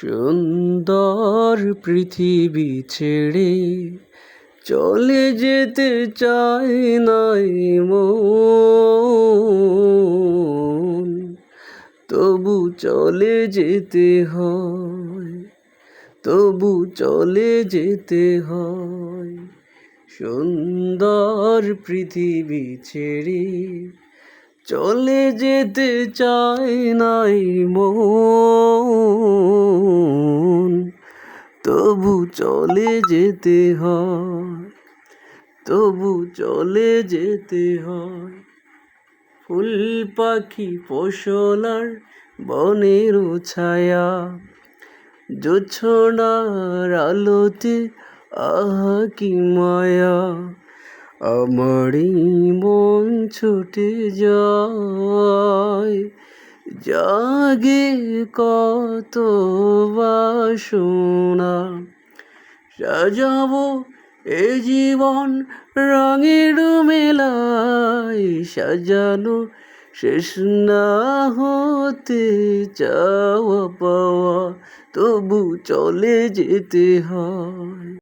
সুন্দর পৃথিবী ছেড়ে চলে যেতে চাই নাই মন। তবু চলে যেতে হয়, তবু চলে যেতে হয়। সুন্দর পৃথিবী ছেড়ে চলে যেতে চাই নাই মন। তবু চলে যেতে হয়, তবু চলে যেতে হয়। ফুল পাখি ফসলার বনের ছায়া, জোছনার আলোতে, আহা কি মায়া। আমারই মন ছুটে যায়। জাগে কত বাসনা। সাজাবো এ জীবন রঙের মেলায়, সাজানো শেষ না হতে চাওয়া পাওয়া, তবু চলে যেতে হয়।